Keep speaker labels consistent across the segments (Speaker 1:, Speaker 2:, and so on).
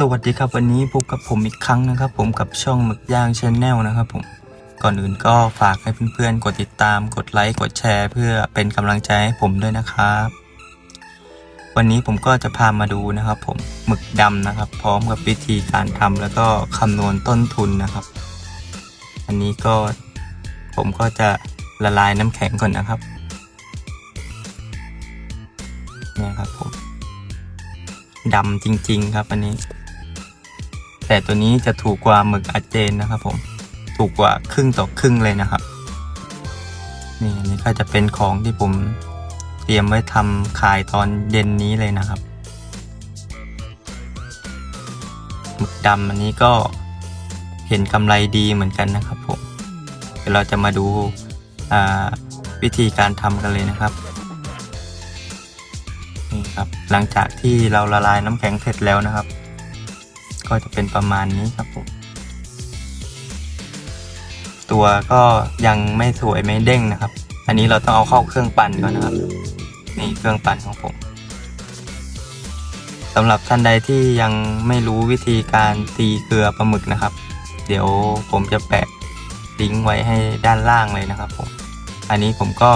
Speaker 1: สวัสดีครับวันนี้พบกับผมอีกครั้งนะครับ ผมกับช่องหมึกย่างชาแนลนะครับผมก่อนอื่นก็ฝากให้เพื่อนๆกดติดตามกดไลค์กดแชร์ เพื่อเป็นกำลังใจให้ผมด้วยนะครับ วันนี้ผมก็จะพามาดูนะครับ ผมหมึกดำนะครับ พร้อมกับวิธีการทำแล้วก็คำนวณต้นทุนนะครับ อันนี้ก็ผมก็จะละลายน้ำแข็งก่อนนะครับเนี่ยครับผมดำจริง ๆ ครับอันนี้ แต่ตัวนี้จะถูกกว่าหมึกอาเจนนะครับผมถูกกว่าครึ่งต่อครึ่งเลยนะครับ นี่อันนี้ก็จะเป็นของที่ผมเตรียมไว้ทำขายตอนเย็นนี้เลยนะครับหมึกดำอันนี้ก็เห็นกำไรดีเหมือนกันนะครับผมเดี๋ยวเราจะมาดูาวิธีการทำกันเลยนะครับนี่ครับหลังจากที่เราละลายน้ำแข็งเสร็จแล้วนะครับ ก็จะเป็นประมาณนี้ครับผม ตัวก็ยังไม่สวยไม่เด้งนะครับ อันนี้เราต้องเอาเข้าเครื่องปั่นก่อนนะครับนี่เครื่องปั่นของผมสำหรับท่านใดที่ยังไม่รู้วิธีการตีเกลือปลาหมึกนะครับ เดี๋ยวผมจะแปะลิงก์ไว้ให้ด้านล่างเลยนะครับผม อันนี้ผมก็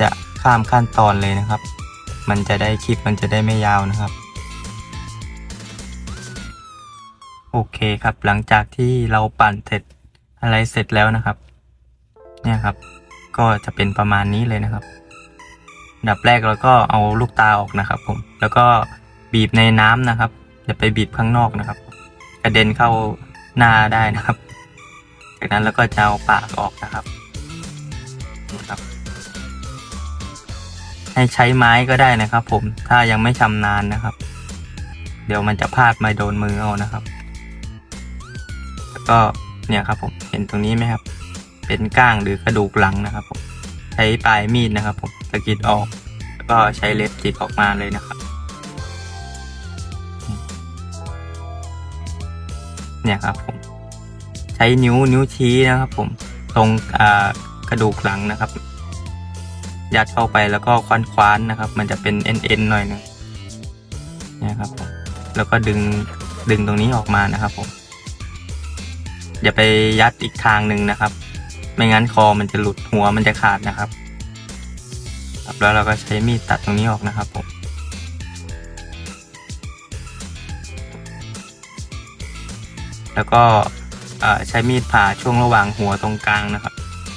Speaker 1: จะข้ามขั้นตอนเลยนะครับ มันจะได้คลิปมันจะได้ไม่ยาวนะครับ โอเคครับ หลังจากที่เราปั่นเสร็จอะไรเสร็จแล้วนะครับ เนี่ยครับ ก็จะเป็นประมาณนี้เลยนะครับดับแรกเราก็เอาลูกตาออกนะครับ ผม แล้วก็บีบในน้ำนะครับอย่าไปบีบข้างนอกนะครับ กระเด็นเข้าหน้าได้นะครับ จากนั้นเราก็จะเอาปากออกนะครับนี่ครับ ให้ใช้ไม้ก็ได้นะครับ ผมถ้ายังไม่ชำนาญนะครับ เดี๋ยวมันจะพลาดมาโดนมือเอานะครับ ก็เนี่ยครับผมเห็นตรงนี้ไหมครับ เป็นก้างหรือกระดูกหลังนะครับผมใช้ปลายมีดนะครับผมสะกิดออกแล้วก็ใช้เล็บจิกออกมาเลยนะครับ เนี่ยครับผม ใช้นิ้วนิ้วชี้นะครับ ผมตรงกระดูกหลังนะครับ ยัดเข้าไปแล้วก็คว้านคว้านนะครับ มันจะเป็นเอ็นเอ็นหน่อยหนึงเนี่ยครับผมแล้วก็ดึงดึงตรงนี้ออกมานะครับผม อย่าไปยัดอีกทางหนึ่งนะครับ ไม่งั้นคอมันจะหลุดหัวมันจะขาดนะครับครับแล้วเราก็ใช้มีดตัดตรงนี้ออกนะครับผมแล้วก็ใช้มีดผ่าช่วงระหว่างหัวตรงกลางนะครับ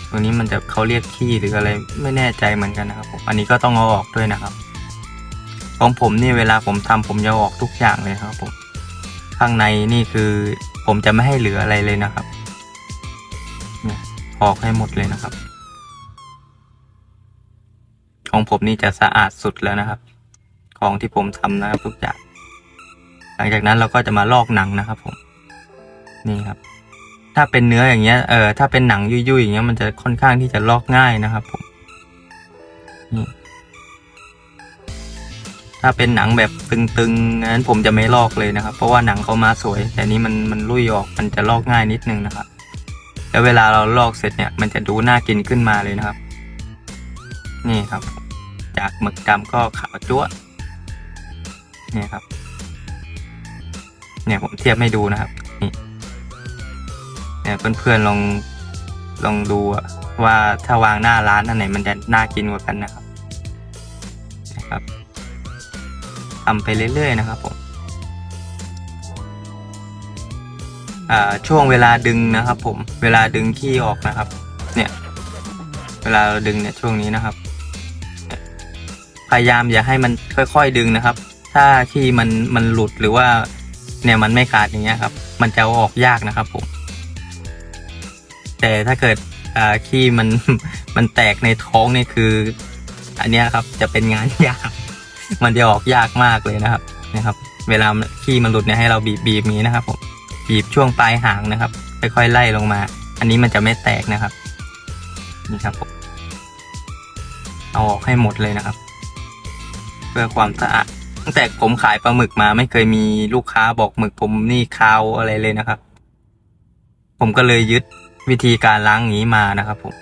Speaker 1: ตรงนี้มันจะเขาเรียกขี้หรืออะไรไม่แน่ใจเหมือนกันนะครับผมอันนี้ก็ต้องเอาออกด้วยนะครับ ของผมนี่เวลาผมทำผมจะอออกทุกอย่างเลยครับผม ข้างในนี่คือ ผมจะไม่ให้เหลืออะไรเลยนะครับเนี่ยออกให้หมดเลยนะครับ ของผมนี่จะสะอาดสุดแล้วนะครับ ของที่ผมทำนะครับทุกอย่างหลังจากนั้นเราก็จะมาลอกหนังนะครับ ผม นี่ครับ ถ้าเป็นเนื้ออย่างเงี้ยเออถ้าเป็นหนังยุ่ยๆอย่างเงี้ยมันจะค่อนข้างที่จะลอกง่ายนะครับ ผมนี่ ถ้าเป็นหนังแบบตึงๆนั้นผมจะไม่ลอกเลยนะครับ เพราะว่าหนังเขามาสวย แต่นี้มันมันลุยออกมันจะลอกง่ายนิดนึงนะครับ แล้วเวลาเราลอกเสร็จเนี่ยมันจะดูน่ากินขึ้นมาเลยนะครับ นี่ครับ จากหมึกดำก็ขาวจั๊วะนี่ครับ เนี่ยผมเทียบให้ดูนะครับนี่เนี่ยเพื่อนๆลองลองดูว่าถ้าวางหน้าร้านอันไหนมันจะน่ากินกว่ากันนะครับ ทำไปเรื่อยๆนะครับผมอ่าช่วงเวลาดึงนะครับ ผมเวลาดึงขี้ออกนะครับ เนี่ย เวลาเราดึงเนี่ยช่วงนี้นะครับ พยายามอย่าให้มันค่อย ๆดึงนะครับ ถ้าขี้มันมันหลุดหรือว่า เนี่ยมันไม่ขาดอย่างเงี้ยครับ มันจะออกยากนะครับ ผม แต่ถ้าเกิดอ่าขี้มันมันแตกในท้องนี่คือ อันเนี้ยครับ จะเป็นงานยาก มันจะออกยากมากเลยนะครับนะครับ เวลาขี้มันหลุดเนี่ยให้เราบีบบีบนี้นะครับ ผมบีบช่วงปลายหางนะครับค่อยๆไล่ลงมา อันนี้มันจะไม่แตกนะครับนี่ครับผมเอาออกให้หมดเลยนะครับ เพื่อความสะอาดตั้งแต่ผมขายปลาหมึกมาไม่เคยมีลูกค้าบอกหมึกผมนี่คาวอะไรเลยนะครับ ผมก็เลยยึดวิธีการล้างนี้มานะครับผม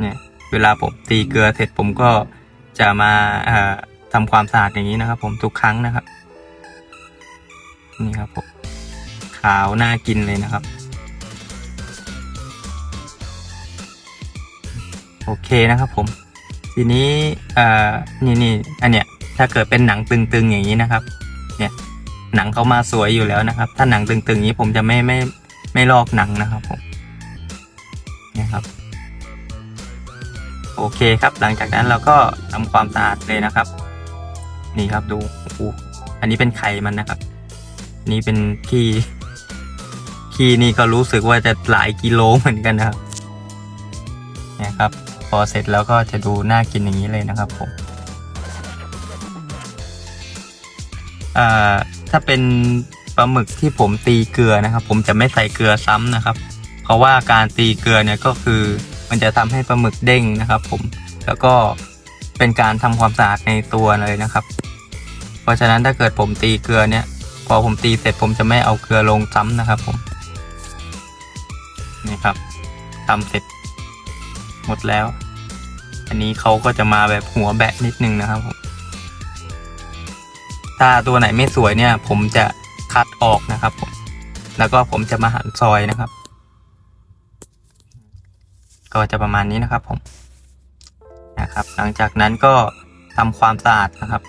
Speaker 1: เนี่ย เวลาผมตีเกลือเสร็จผมก็ จะมาทำความสะอาดอย่างนี้นะครับ ผมทุกครั้งนะครับ นี่ครับผมขาวน่ากินเลยนะครับ โอเคนะครับผม ทีนี้เอ่อนี่นี่อันเนี้ยถ้าเกิดเป็นหนังตึงๆอย่างนี้นะครับ เนี่ยหนังเขามาสวยอยู่แล้วนะครับ ถ้าหนังตึงๆอย่างนี้ผมจะไม่ไม่ไม่ลอกหนังนะครับผมนี่ยครับ โอเคครับ หลังจากนั้นเราก็ทำความสะอาดเลยนะครับ นี่ครับดูโอ้โหอันนี้เป็นไข่มันนะครับ นี่เป็นขี้ขี้นี่ก็รู้สึกว่าจะหลายกิโลเหมือนกันนะครับเนี่ยครับ พอเสร็จแล้วก็จะดูน่ากินอย่างนี้เลยนะครับผมอ่าถ้าเป็นปลาหมึกที่ผมตีเกลือนะครับ ผมจะไม่ใส่เกลือซ้ำนะครับ เพราะว่าการตีเกลือเนี่ยก็คือ มันจะทำให้ปลาหมึกเด้งนะครับ ผมแล้วก็เป็นการทำความสะอาดในตัวเลยนะครับ เพราะฉะนั้นถ้าเกิดผมตีเกลือเนี่ย พอผมตีเสร็จผมจะไม่เอาเกลือลงซ้ำนะครับ ผมนี่ครับทำเสร็จหมดแล้ว อันนี้เขาก็จะมาแบบหัวแบะนิดนึงนะครับผมถ้าตัวไหนไม่สวยเนี่ย ผมจะคัดออกนะครับผมแล้วก็ผมจะมาหั่นซอยนะครับ ก็จะประมาณนี้นะครับผมนะครับ หลังจากนั้นก็ทำความสะอาดนะครับ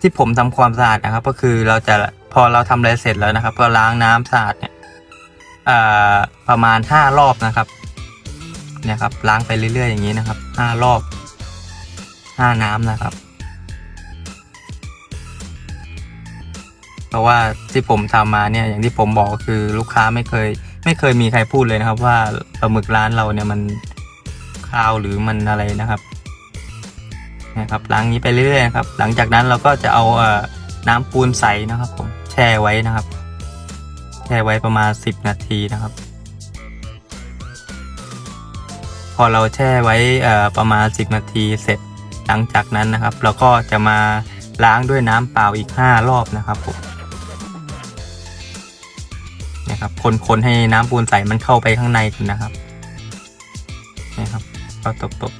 Speaker 1: ที่ผมทำความสะอาดนะครับ ก็คือเราจะพอเราทำอะไรเสร็จแล้วนะครับ ก็ล้างน้ำสะอาดเนี่ยประมาณห้ารอบนะครับเนี่ยครับ ล้างไปเรื่อยๆอย่างนี้นะครับห้ารอบห้าน้ำนะครับ เพราะว่าที่ผมทำมาเนี่ยอย่างที่ผมบอกคือลูกค้าไม่เคย ไม่เคยมีใครพูดเลยนะครับว่าปลาหมึกร้านเราเนี่ยมันคาวหรือมันอะไรนะครับนะครับล้างนี้ไปเรื่อยๆครับ หลังจากนั้นเราก็จะเอาเออน้ำปูนใสนะครับ ผมแช่ไว้นะครับ แช่ไว้ประมาณ 10 นาทีนะครับ พอเราแช่ไว้เออประมาณ 10 นาทีเสร็จหลังจากนั้นนะครับ เราก็จะมาล้างด้วยน้ำเปล่าอีก 5 รอบนะครับผม นะครับ คนๆให้น้ำปูนใสมันเข้าไปข้างในนะครับนะครับก็ตบ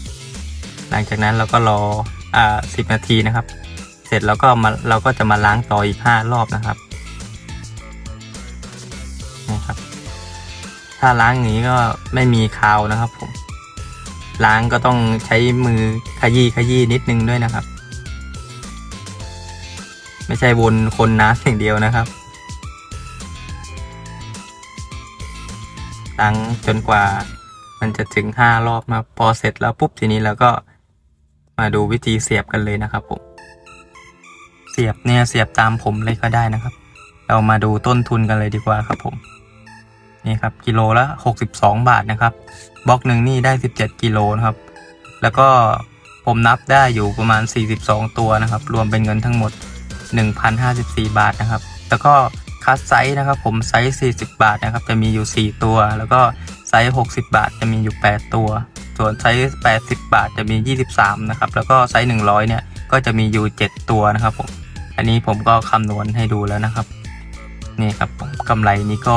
Speaker 1: ๆหลังจากนั้นเราก็รออ่า10นาทีนะครับ เสร็จแล้วก็มาเราก็จะมาล้างต่ออีก5รอบนะครับนะครับ ถ้าล้างอย่างนี้ก็ไม่มีคาวนะครับผมล้างก็ต้องใช้มือขยี้ขยี้นิดนึงด้วยนะครับ ไม่ใช่วนคนน้ำอย่างเดียวนะครับ ล้งจนกว่ามันจะถึงห้ารอบนะครับพอเสร็จแล้วปุ๊บทีนี้เราก็มาดูวิธีเสียบกันเลยนะครับผม เสียบเนี่ยเสียบตามผมเลยก็ได้นะครับ เรามาดูต้นทุนกันเลยดีกว่าครับผม นี่ครับกิโลละ 62 บาทนะครับ บล็อกหนึ่งนี่ได้ 17 กิโลนะครับ แล้วก็ผมนับได้อยู่ประมาณ 42 ตัวนะครับ รวมเป็นเงินทั้งหมด 1,054 บาทนะครับ แล้วก็ คัสไซส์นะครับผมไซส์40 บาทนะครับจะมีอยู่ 4 ตัว แล้วก็ไซส์60 บาทจะมีอยู่ 8 ตัว ส่วนไซส์80 บาทจะมี 23นะครับแล้วก็ไซส์100เนี่ยก็จะมีอยู่ 7 ตัวนะครับผมอันนี้ผมก็คำนวณให้ดูแล้วนะครับนี่ครับผมกำไรนี้ก็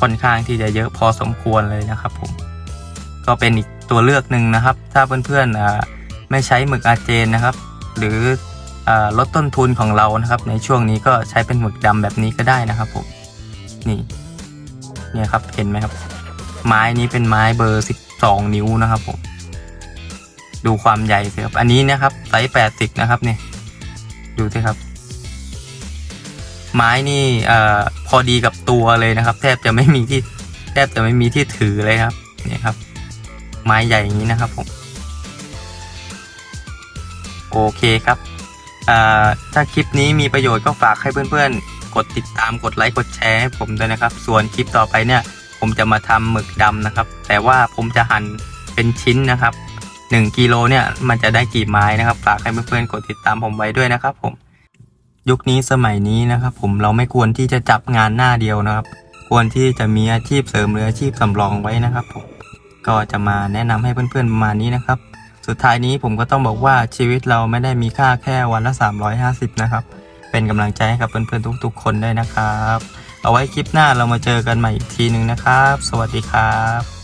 Speaker 1: ค่อนข้างที่จะเยอะพอสมควรเลยนะครับผมก็เป็นอีกตัวเลือกหนึ่งนะครับ ถ้าเพื่อนๆไม่ใช้หมึกอาเจนนะครับ หรือ ลดต้นทุนของเรานะครับ ในช่วงนี้ก็ใช้เป็นหมึกดำแบบนี้ก็ได้นะครับผมนี่เนี่ยครับเห็นไหมครับ ไม้นี้เป็นไม้เบอร์ 12 นิ้วนะครับผมดูความใหญ่สิครับอันนี้นะครับไซส์ 80 นะครับเนี่ยดูสิครับ ไม้นี่อพอดีกับตัวเลยนะครับ แทบจะไม่มีที่แทบจะไม่มีที่ถือเลยครับเนี่ยครับ ไม้ใหญ่อย่างนี้นะครับผมโอเคครับ ถ้าคลิปนี้มีประโยชน์ก็ฝากให้เพื่อนๆ กดติดตามกดไลค์กดแชร์ให้ผมด้วยนะครับ ส่วนคลิปต่อไปเนี่ยผมจะมาทำหมึกดำนะครับ แต่ว่าผมจะหั่นเป็นชิ้นนะครับ1กิโลเนี่ยมันจะได้กี่ไม้นะครับ ฝากให้เพื่อนๆกดติดตามผมไว้ด้วยนะครับ ผม ยุคนี้สมัยนี้นะครับ ผมเราไม่ควรที่จะจับงานหน้าเดียวนะครับ ควรที่จะมีอาชีพเสริมหรืออาชีพสำรองไว้นะครับ ผมก็จะมาแนะนำให้เพื่อนๆประมาณนี้นะครับ สุดท้ายนี้ผมก็ต้องบอกว่าชีวิตเราไม่ได้มีค่าแค่วันละ 350 นะครับ เป็นกำลังใจให้กับเพื่อนๆทุกๆ คนได้วยนะครับ เอาไว้คลิปหน้าเรามาเจอกันใหม่อีกทีหนึ่งนะครับ สวัสดีครับ